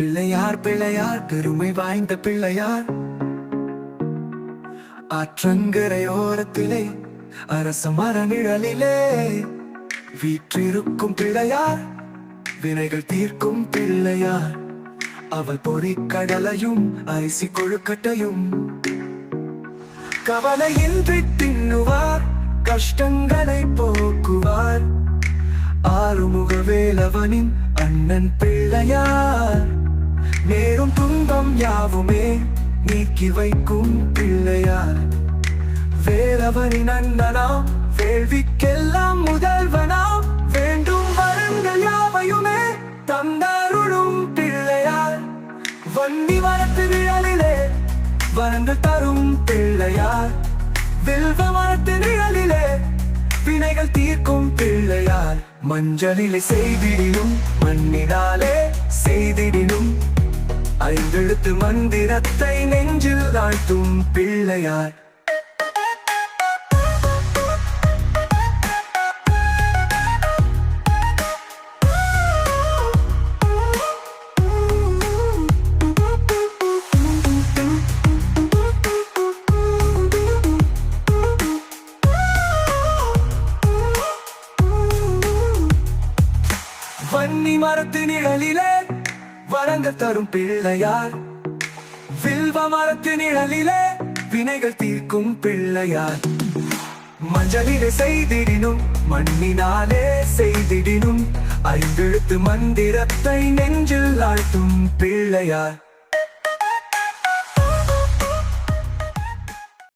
பிள்ளையார் பிள்ளையார் பெருமை வாய்ந்த பிள்ளையார். ஆற்றங்கரையோரத்திலே அரச மர நிழலிலே வீற்றிருக்கும் பிள்ளையார் வினைகள் தீர்க்கும் பிள்ளையார். அவள் பொறி கடலையும் அரிசி கொழுக்கட்டையும் கவலையின்றி தின்னுவார் கஷ்டங்களை போக்குவார். ஆறுமுக வேலவனின் அண்ணன் பிள்ளையார். நேரும் துன்பம் யாவுமே நீக்கி வைக்கும் பிள்ளையார். வேலவனின் அண்ணனாம் வேள்விக்கெல்லாம் முதல்வனா வேண்டும் வரங்கள் யாவையுமே தந்தருளும் பிள்ளையார். வன்னி மரத்து நிழலிலே வரங்கள் தரும் பிள்ளையார். வில்வ மரத்து நிழலிலே வினைகள் தீர்க்கும் பிள்ளையார். மஞ்சளிலே செய்திடும் மண் ஐந்தெழுத்து மந்திரத்தை நெஞ்சில் தாழ்த்தும் பிள்ளையார். வன்னி மரத்து நிழலிலே வணங்க தரும் பிள்ளையார். வில்வ மரத்து நிழலிலே வினைகள் தீர்க்கும் பிள்ளையார். மஞ்சளிலே செய்திடினும் மண்ணினாலே செய்திடினும் ஐந்தெழுத்து மந்திரத்தை நெஞ்சில் ஆழ்த்தும் பிள்ளையார்.